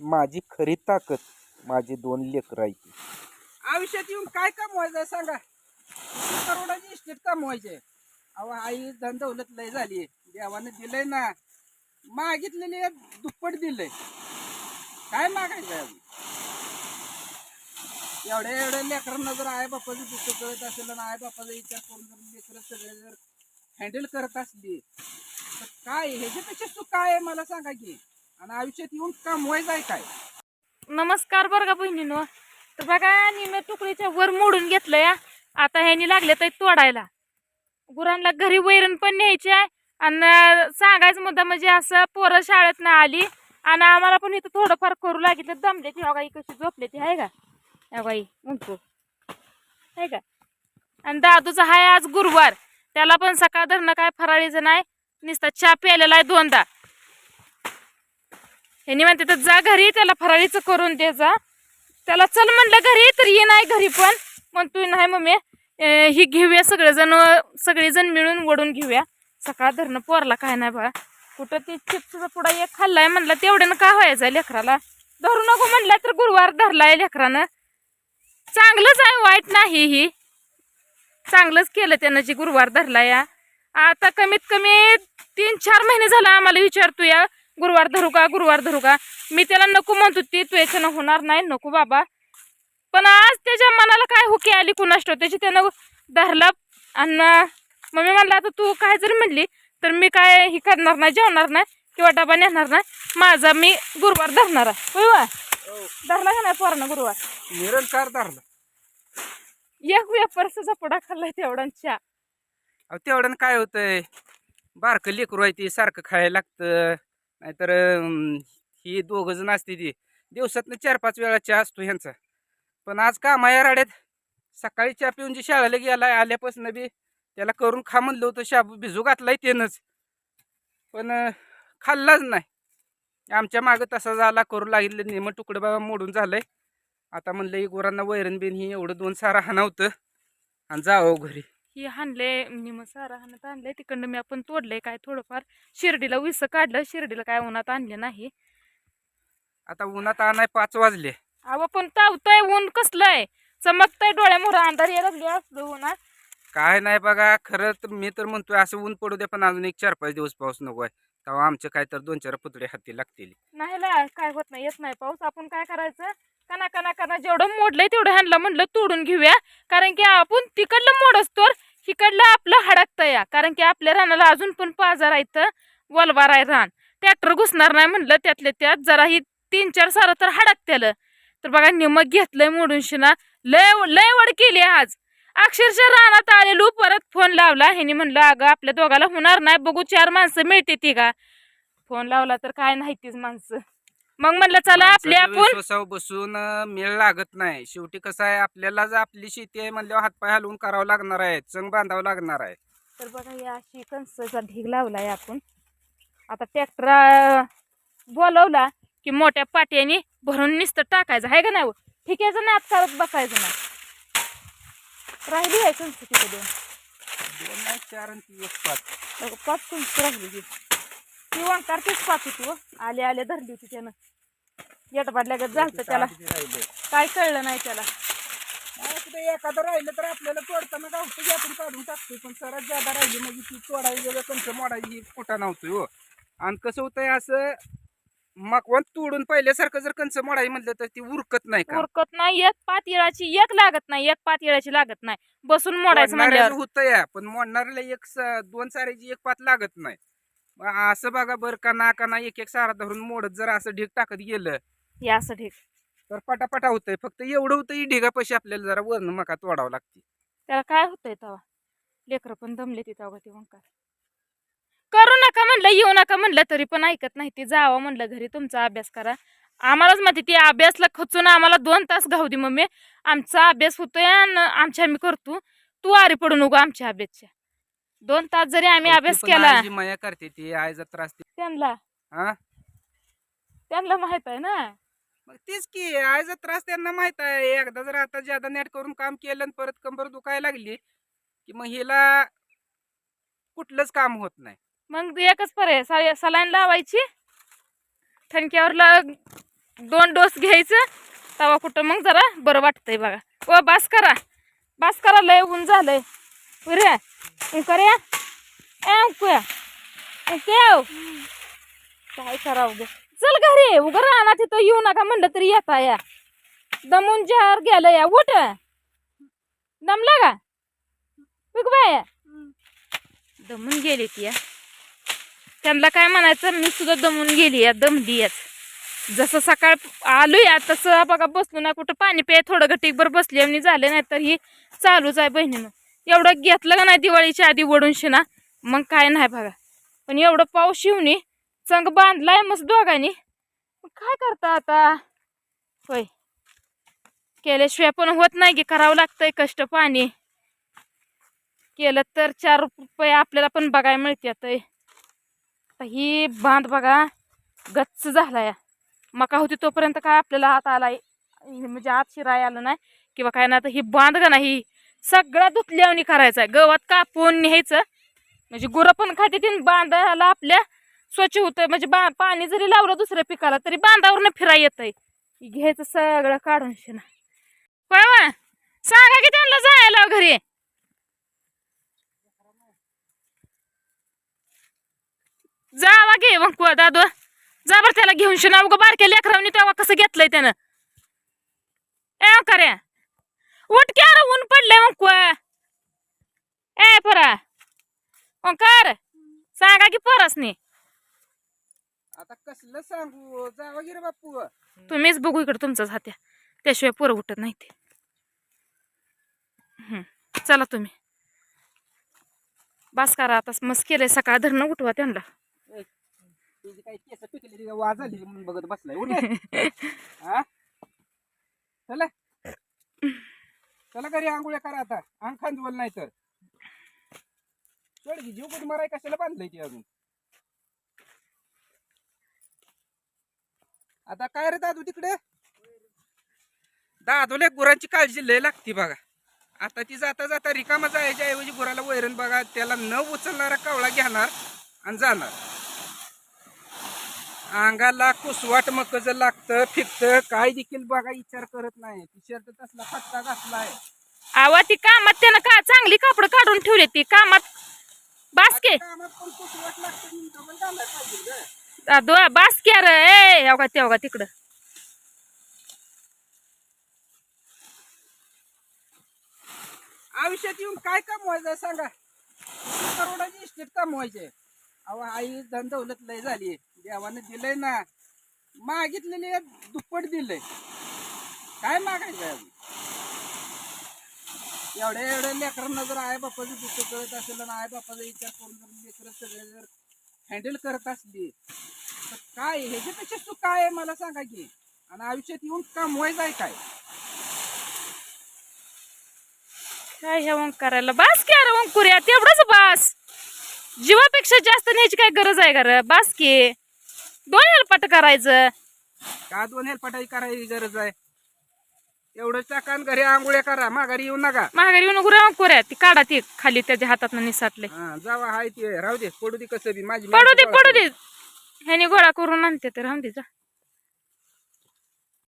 माझी खरी ताकद माझी दोन लेकरं आहेत. आयुष्यात येऊन काय कमवायचं सांगा? किती करोडाची इस्टेट कमवायचे अहो आई धन दौलत लय झाली. देवानं दिलंय ना. मागितलेली दुप्पट दिलंय. काय मागायचं आहे? अजून? एवढ्या एवढ्या लेकरांना जर आई बापाचं दुःख कळत असेल आणि आई बापाचा विचार करून जर लेकरं सगळे जर हँडल करत असली तर काय? ह्याच्यापेक्षा तू काय आहे? मला सांगा की. आणि आयुष्यात येऊन कमवायचं आहे काय? नमस्कार बरं का बहिणीनो. तर बघा निम्या तुकडीच्या वर मोडून घेतलंय या आता ह्यानी लागले तर तोडायला. गुरांना घरी वैरण पण न्यायची आहे. आणि सांगायचं मुद्दा म्हणजे असं पोरं शाळेत ना आली आणि आम्हाला पण इथं थोडंफार करू लागितलं दमले ती हो गाई कशी झोपले ती आहे का? हो या गाई म्हणतो. आहे का? आणि दादूचा आहे आज गुरुवार. त्याला पण सकाळ धरणं काय फराळीचं नाही. नुसता चहा प्यायलेला आहे दोनदा. ह्यानी म्हणते तर जा घरी त्याला फराळीचं करून दे जा. त्याला चल म्हणलं घरी तर ये नाही घरी पण. म्हणतोय नाही मम्मी ही घेऊया सगळेजण सगळेजण मिळून वडून घेऊया. सकाळ धरणं पोरला काय नाही बघा कुठं ते चिप्सचा पुडा एक खाल्लाय म्हणलं तेवढ्यानं का व्हायचं लेकराला? धरू नको म्हणलं तर गुरुवार धरलाय लेकरानं. चांगलंच आहे वाईट नाही ही. चांगलंच केलं त्यानं जी गुरुवार धरला या आता कमीत कमी तीन चार महिने झाला आम्हाला विचारतो या गुरुवार धरू का गुरुवार धरू का? मी त्याला नको म्हणत होती तू याच्यानं होणार नाही नको बाबा. पण आज त्याच्या मनाला काय हुकी आली कुणाष्ट त्याची त्यानं धरला आणि मम्मी म्हणलं आता तू काय जरी म्हणली तर मी काय ही करणार नाही जेवणार नाही किंवा डबा नेणार नाही. माझा मी गुरुवार धरणार आहे. होय वा? धरला का नाही पोरानं गुरुवार? निरंकार धरला. एक वेपर्सचा पुडा खाल्लाय तेवढ्यांच्या. अहो तेवढ्यानं काय होतंय? बारकं लेकरू आहे ती सारखं खायला लागतं. नाहीतर ही दोघं जण असते ती. दिवसातनं चार पाच वेळा चहा असतो ह्यांचा. पण आज कामाया राड्यात सकाळी चहा पिऊन जी शाळेला गेला आल्यापासून बी त्याला करून खा म्हणलं होतं शाबू भिजू घातलाय त्यानंच. पण खाल्लाच नाही. आमच्या मागं तसा झाला करू लागले नेमं तुकडं बाबा मोडून झालंय. आता म्हणलं ही गुरांना वैरण बिन ही एवढं दोन सारा होतं आणि जावं घरी. ही हाणले निम सारा हाणत आणले तिकडनं मी आपण तोडले काय थोडंफार. शिर्डीला विस काढलं शिर्डीला काय उन्हात आणले नाही. आता उन्हात आणाय पाच वाजले. अहो पण तावतंय ऊन कसलंय? चमकतंय डोळ्यामोर अंधार यायला लागली असलं उन्हात. काय नाही बघा खरं तर मी तर म्हणतोय असं ऊन पडू दे पण अजून एक चार पाच दिवस पाऊस नको आहे. तेव्हा आमचे काय तर दोन चार पुतळे हाती लागतील. नाही ला काय होत नाही येत नाही पाऊस. आपण काय करायचं? कना कना कना जेवढं मोडलंय तेवढं ह्यांना म्हणलं तोडून घेऊया. कारण की आपण तिकडलं मोडस तर हिकडलं आपलं हडकतं या कारण की आपल्या रानाला अजून पण पाजार आहे तर वलवार आहे रान. ट्रॅक्टर घुसणार नाही म्हणलं त्यातल्या त्यात. जरा ही तीन चार सारं तर हडकत्यालं. तर बघा निमक घेतलंय मोडून शिना. लय लय वड केली आज. अक्षरशः रानात आलेलो परत फोन लावला. ह्यानी म्हणलं अगं आपल्या दोघाला होणार नाही. बघू चार माणसं मिळते ती का फोन लावला तर काय नाही तीच माणसं. मग म्हणलं चला आपली माणसाच्या आपण विश्वासावर बसून अं, मेळ लागत नाही. शेवटी कसं आहे आपल्याला जर आपली शेती आहे म्हणल्यावर हातपाय हलवून करावं लागणार आहे चंग बांधावं लागणार आहे. तर बघा या अशी कणसाचा ढीग लावलाय आपण. आता ट्रॅक्टर बोलवला की मोठ्या पाट्याने भरून नुसतं टाकायचं. आहे का नाही हो? ठिक्याचं नात करत बसायचं नाही. राहिली आहे कणस तिथे दोन. दोन नाही चार आणि ती एक पाच बघा, पाच कणस राहिली ती. ती वंकार तीच पाच होती हो आले आले धरली होती त्यानं. येट पाडल्यागत झालतं त्याला. काय कळलं नाही त्याला. एखादं राहिलं तर आपल्याला तोडताना गावतं की आपण काढून टाकतोय पण सरच ज्यादा राहिली म्हणजे ती तोडायची कंच मोडायची कुठा नव्हतोय हो. आणि कसं होतंय असं मकवान तोडून पहिल्यासारखं जर कंच मोडायची म्हटलं तर ती उरकत नाही का? उरकत नाही एक पात येळाची एक लागत नाही एक पात येळाची लागत नाही. बसून मोडायचं होतं या पण मोडणाऱ्याला एक दोन साऱ्याची एक पात लागत नाही. असं बघा बरं का ना का ना एक एक सारा धरून मोडत जर असं ढीग टाकत गेलं. हे असं ठीक तर पटापटा होतंय. फक्त एवढं होतं ढिगापाशी आपल्याला जरा वरण मका तोडावं लागते. त्याला काय होतंय तेव्हा? लेकरं पण दमले ती तेव्हा ती वंकार करू नका म्हणलं येऊ नका म्हणलं तरी पण ऐकत नाही. ती जावं म्हणलं घरी तुमचा अभ्यास करा. आम्हालाच म्हणते ती अभ्यासला खचून आम्हाला दोन तास घाऊ दे मम्मी. आमचा अभ्यास होतोय आणि आमच्या आम्ही करतो. तू आरी पडू नको आमच्या अभ्यासच्या. दोन तास जरी आम्ही अभ्यास केला. माया करते ती आईचा त्रास ती. त्यांना? हा? त्यांना माहीत आहे ना? मग तेच की आईचा त्रास त्यांना माहीत आहे. एकदा जर आता ज्यादा नेट करून काम केलं आणि परत कंबर दुखायला लागली की मग हिला कुठलंच काम होत नाही. मग एकच पर्याय सलाईन लावायची ठणक्यावर ला दोन डोस घ्यायचं तवा कुठं मग जरा बरं वाटतंय बघा. ओ बास करा. बास करा लय ऊन झालंय. पुऱ्या उकऱ्या ए उकया उक्याव काय करावं ग? चल घरी उगा राहणार तिथं येऊ नका म्हणलं तरी येता या. दमून जहार गेलं या. उठ. दमला का? बघ बाया. दमून गेली ती या. त्यांना काय म्हणायचं? मी सुद्धा दमून गेली या. दमली याच जसं सकाळ आलो या तसं बघा बसलो ना कुठं पाणी पे थोडं घटीकभर बसली आणि झालं नाही तर ही चालूच आहे बहिणीनं. एवढं घेतलं का नाही दिवाळीच्या आधी वडून शिना? मग काय नाही बघा. पण एवढं पाऊस शिवणी चंग बांधलाय मस्त दोघांनी. काय करता आता? होय. केल्याशिवाय पण होत नाही की करावं लागतंय कष्ट पाणी. केलं तर चार रुपये आपल्याला पण बघायला मिळते आता. ही बांध बघा गच्च झाला मका होती तोपर्यंत काय आपल्याला हात आलाय? म्हणजे आत शिराय आलं नाही? किंवा काय नाही आता ही बांध का नाही सगळा धुतल्यावणी करायचा आहे. गवत कापून न्यायचं. म्हणजे गुरं पण खाते तीन बांधाला आपल्या स्वच्छ होतं म्हणजे बा पाणी जरी लावलं दुसऱ्या पिकाला तरी बांधावरनं फिरा येतंय. घ्यायचं सगळं काढून शिना. पळवा सांगा की त्यांना जायला घरी. जावा घे मग दादू. जा बरं त्याला घेऊन शिना. उगं बारक्या लेकरावनी तेव्हा कसं घेतलंय त्यानं? ए करे उठ की अरे ऊन पडलंय मग कुवा ए परा ओंकार सांगा की परसनी. आता कसलं सांगू? जावा गिरे बापू तुम्हीच बघू इकडे तुमचाच हात्या त्याशिवाय पोरं उठत नाही ते हं, चला तुम्ही. बास करा आता मस्त केलंय सकाळ धरणं उठवा त्यांना. तुझी काही केस वाज म्हणून बघत बसलाय उठ. हा? चला. चला घरी आंघोळ्या करा आता. अंग खांजवल नाही तर चढ की जीव कुठे माराय कशाला बांधलंय ती अजून? आता काय रे दादू तिकडे? दादूला गुरांची काळजी लय लागते बघा. आता ती जाता जाता रिकामा जायच्या ऐवजी गुराला वैरण बघा त्याला न उचलणारा कावळा घेणार आणि जाणार. अंगाला कुसवाट मकज लागतं फिरत काय देखील बघा विचार करत नाही. ती शर्ट तसला फटका घातलाय. आवा ती कामात त्यानं का चांगली कापड काढून ठेवली ती? कामात बासके बासके रे ए अवघा ते अवघा तिकडं. आयुष्यात येऊन काय कमवायचं सांगा? करोडाची इस्टेट कमवायचे. अहो आई धन दौलत लय झाली. देवानं दिलंय ना. मागितलेले दुप्पट दिलंय. काय मागायचं? एवढ्या एवढ्या लेकरांना जर आई बापाचं दुःख कळत असेल आणि आई बापाचा विचार करून जर लेकरं सगळे जर हँडल करत असली तर काय? ह्याच्यापेक्षा तू काय आहे? मला सांगा की. आणि आयुष्यात येऊन कमवायचं आहे काय? काय ह्या मग करायला? बास की अरे मग कुऱ्या तेवढंच बास. जीवापेक्षा जास्त न्यायची काय गरज आहे का बास की. दोन हेलपाट करायचं. का दोन हेलपाटाई करायची गरज आहे? एवढं चाकान घरी आंघोळ्या करा माघारी येऊ नका. महागारी येऊन मग कुऱ्या ती काढा ती खाली त्याच्या हातात निसाटले हा, जावा हाय ते. राहू दे. पडू दे कसं बी. माझी पडू दे माणसं पडू दे. ह्याने गोळा करून आणते तर राहून दे जा.